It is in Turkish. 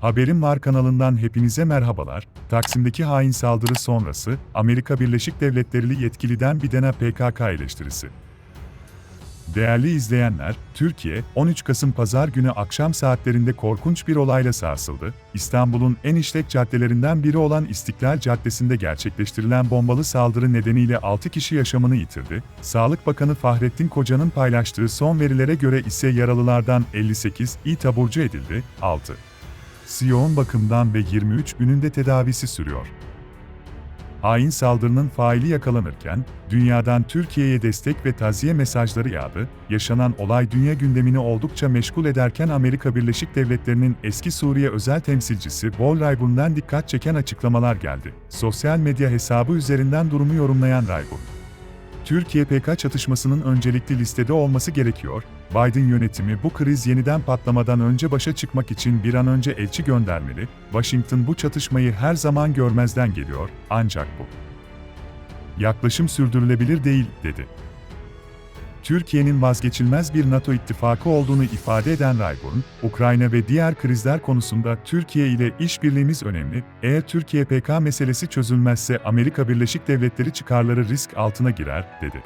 Haberim Var kanalından hepinize merhabalar. Taksim'deki hain saldırı sonrası, Amerika Birleşik Devletleri yetkiliden Biden'e PKK eleştirisi. Değerli izleyenler, Türkiye, 13 Kasım Pazar günü akşam saatlerinde korkunç bir olayla sarsıldı. İstanbul'un en işlek caddelerinden biri olan İstiklal Caddesi'nde gerçekleştirilen bombalı saldırı nedeniyle 6 kişi yaşamını yitirdi. Sağlık Bakanı Fahrettin Koca'nın paylaştığı son verilere göre ise yaralılardan 58 iyi taburcu edildi, 6. yoğun bakımdan ve 23 gününde tedavisi sürüyor. Hain saldırının faili yakalanırken, dünyadan Türkiye'ye destek ve taziye mesajları yağdı. Yaşanan olay dünya gündemini oldukça meşgul ederken Amerika Birleşik Devletleri'nin eski Suriye özel temsilcisi Paul Rayburn'dan dikkat çeken açıklamalar geldi. Sosyal medya hesabı üzerinden durumu yorumlayan Rayburn, Türkiye-PK çatışmasının öncelikli listede olması gerekiyor. Biden yönetimi bu kriz yeniden patlamadan önce başa çıkmak için bir an önce elçi göndermeli. Washington bu çatışmayı her zaman görmezden geliyor, ancak bu yaklaşım sürdürülebilir değil, dedi. Türkiye'nin vazgeçilmez bir NATO ittifakı olduğunu ifade eden Rayburn, Ukrayna ve diğer krizler konusunda Türkiye ile işbirliğimiz önemli. Eğer Türkiye PK meselesi çözülmezse Amerika Birleşik Devletleri çıkarları risk altına girer, dedi.